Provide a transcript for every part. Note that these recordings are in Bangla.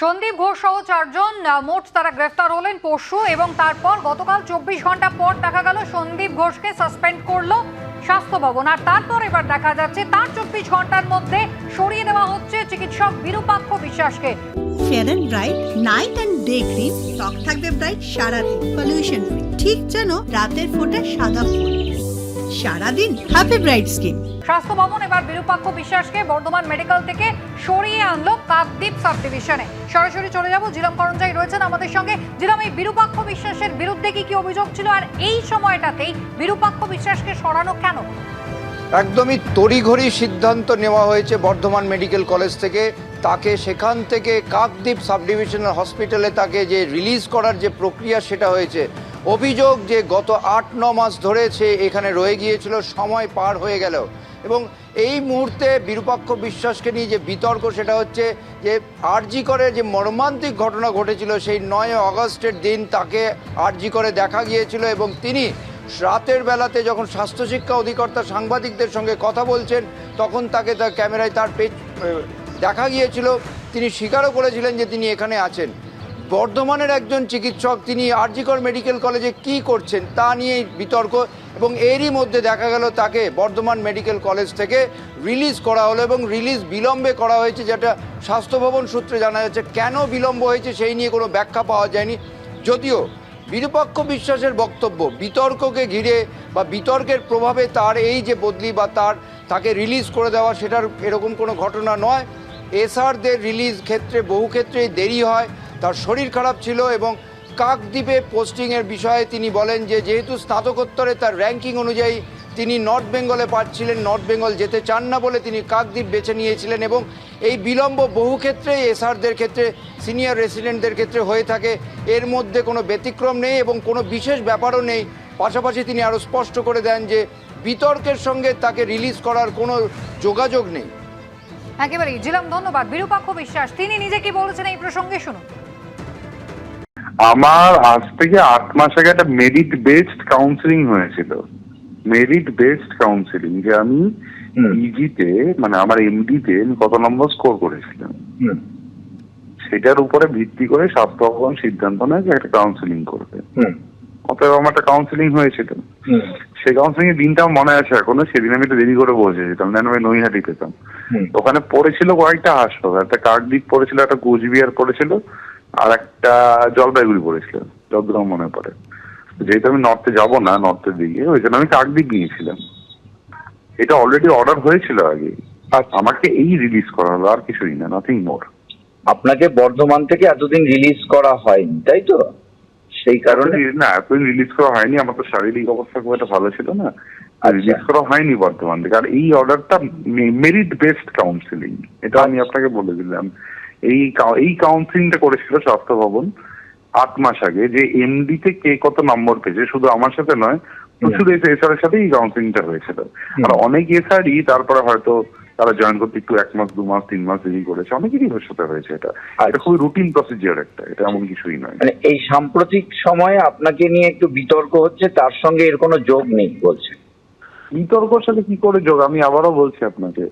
সন্দীপ ঘোষ সহ চারজন মোট তারা গ্রেফতার হলেন পরশু এবং তারপর গতকাল চব্বিশ ঘণ্টা পর দেখা গেল সন্দীপ ঘোষকে সাসপেন্ড করল স্বাস্থ্য ভবন। আর তারপর এবার দেখা যাচ্ছে তার চব্বিশ ঘণ্টার মধ্যে সরিয়ে দেওয়া হচ্ছে চিকিৎসক বিরূপাক্ষ বিশ্বাসকে। Fair bright night and day cream ত্বক থাকবে ব্রাইট সারাদিন পলিউশন ঠিক যেন রাতের ফোটা সাদা ফুল সারাদিন হ্যাপি ব্রাইট স্কিন। স্বাস্থ্য ভবন এবার বিরূপাক্ষ বিশ্বাসকে বর্ধমান মেডিকেল থেকে সরিয়ে আনলো কাকদ্বীপ সাব ডিভিশনে সরাসরি চলে যাব জিলাম করঞ্জাই রয়েছেন আমাদের সঙ্গে। জিলাম এই বিরূপাক্ষ বিশ্বাসের বিরুদ্ধে কি কি অভিযোগ ছিল আর এই সময়টাতেই বিরূপাক্ষ বিশ্বাসকে সরানো কেন? একদমই তড়িঘড়ি সিদ্ধান্ত নেওয়া হয়েছে বর্ধমান মেডিকেল কলেজ থেকে। তাকে সেখান থেকে কাকদ্বীপ সাব ডিভিশনাল হসপিটালে তাকে যে রিলিজ করার যে প্রক্রিয়া সেটা হয়েছে অভিযোগ যে গত আট, ন মাস ধরে সে এখানে রয়ে গিয়েছিল, সময় পার হয়ে গেল। এবং এই মুহূর্তে বিরূপাক্ষ বিশ্বাসকে নিয়ে যে বিতর্ক, সেটা হচ্ছে যে আরজি করে যে মর্মান্তিক ঘটনা ঘটেছিল, সেই নয় অগস্টের দিন তাকে আরজি করে দেখা গিয়েছিল এবং তিনি রাতের বেলাতে যখন স্বাস্থ্য শিক্ষা অধিকর্তা সাংবাদিকদের সঙ্গে কথা বলছেন, তখন তাকে তার ক্যামেরায় তার পেজ দেখা গিয়েছিল। তিনি স্বীকারও করেছিলেন যে তিনি এখানে আছেন। বর্ধমানের একজন চিকিৎসক, তিনি আরজিকর মেডিকেল কলেজে কি করছেন তা নিয়ে বিতর্ক এবং এরই মধ্যে দেখা গেল তাকে বর্ধমান মেডিকেল কলেজ থেকে রিলিজ করা হলো এবং রিলিজ বিলম্বে করা হয়েছে যেটা স্বাস্থ্য ভবন সূত্রে জানা যাচ্ছে। কেন বিলম্ব হয়েছে সেই নিয়ে কোনো ব্যাখ্যা পাওয়া যায়নি। যদিও বিরূপাক্ষ বিশ্বাসের বক্তব্য, বিতর্ককে ঘিরে বা বিতর্কের প্রভাবে তার এই যে বদলি বা তার তাকে রিলিজ করে দেওয়া সেটার এরকম কোনো ঘটনা নয়। এসআরদের রিলিজ ক্ষেত্রে বহু ক্ষেত্রেই দেরি হয়। তার শরীর খারাপ ছিল এবং কাকদ্বীপে পোস্টিংয়ের বিষয়ে তিনি বলেন যে যেহেতু স্নাতকোত্তরে তার র্যাঙ্কিং অনুযায়ী তিনি নর্থ বেঙ্গলে পাচ্ছিলেন নর্থ বেঙ্গল যেতে চান না বলে তিনি কাকদ্বীপ বেছে নিয়েছিলেন এবং এই বিলম্ব বহু ক্ষেত্রেই এসআরদের ক্ষেত্রে সিনিয়র রেসিডেন্টদের ক্ষেত্রে হয়ে থাকে। এর মধ্যে কোনো ব্যতিক্রম নেই এবং কোনো বিশেষ ব্যাপারও নেই। পাশাপাশি তিনি আরও স্পষ্ট করে দেন যে বিতর্কের সঙ্গে তাকে রিলিজ করার কোনো যোগাযোগ নেই। একেবারেই, জিলাম, ধন্যবাদ। বিরূপাক্ষ বিশ্বাস, তিনি নিজে কি বলেছেন এই প্রসঙ্গে শুনুন। আমার আজ থেকে আট মাস আগে একটা মেরিট বেসড কাউন্সিলিং হয়েছিল। মেরিট বেসড কাউন্সিলিং যে আমি ইজিতে মানে আমার এমডিতে আমি কত নম্বর স্কোর করেছিলাম? সেটার উপরে ভিত্তি করে স্বাস্থ্য ভবন সিদ্ধান্ত নেয় যে একটা কাউন্সিলিং করবে। অতএব আমার একটা কাউন্সিলিং হয়েছিল। সেই কাউন্সিলিং এর দিনটা আমার মনে আছে এখনও সেদিন আমি একটু দেরি করে পৌঁছেছিলাম দেন আমি নৈহাটি পেতাম। ওখানে পড়েছিল কয়েকটা হাসপাতাল একটা কাকদ্বীপ পড়েছিল একটা কোচবিহার পড়েছিল আর একটা জলপাইগুড়ি পড়েছিল যতদূর মনে পড়ে। যেহেতু আমি নর্থে যাব না নর্থের দিকে ওই জন্য আমি কাকদ্বীপ গিয়েছিলাম। এটা অলরেডি অর্ডার হয়েছিল আগে। আচ্ছা। আমাকে এই রিলিজ করা হলো আর কিছুই না নাথিং মোর আপনাকে বর্ধমান থেকে এতদিন রিলিজ করা হয়নি তাই তো? সেই কারণে না এতদিন রিলিজ করা হয়নি আমার তো শারীরিক অবস্থা খুব একটা ভালো ছিল না। আচ্ছা। রিলিজ করা হয়নি বর্ধমান থেকে। আর এই অর্ডারটা মেরিট বেসড কাউন্সিলিং এটা আমি আপনাকে বলে দিলাম। এই এই কাউন্সিলিংটা করেছিল স্বাস্থ্য ভবন আট মাস আগে যে এমডি তে কে কত নম্বর পেয়েছে শুধু আমার সাথে নয় প্রচুর এসআর এর সাথে এই কাউন্সিলিংটা হয়েছিল। আর অনেক এসআরই তারপরে হয়তো তারা জয়েন করতে একটু এক মাস দু মাস তিন মাস দেরি করেছে। অনেকেরই সাথে হয়েছে এটা। এটা খুবই রুটিন প্রসিজিয়ার একটা এটা এমন কিছুই নয়। মানে এই সাম্প্রতিক সময়ে আপনাকে নিয়ে একটু বিতর্ক হচ্ছে তার সঙ্গে এর কোনো যোগ নেই বলছে। বিতর্কর সাথে কি করে যোগ? আমি আবারও বলছি আপনাকে।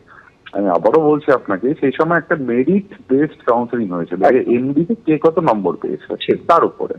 আমি আবারও বলছি আপনাকে সেই সময় একটা মেরিট বেসড কাউন্সেলিং হয়েছিল এমডি তে কে কত নম্বর পেয়েছে। তার উপরে।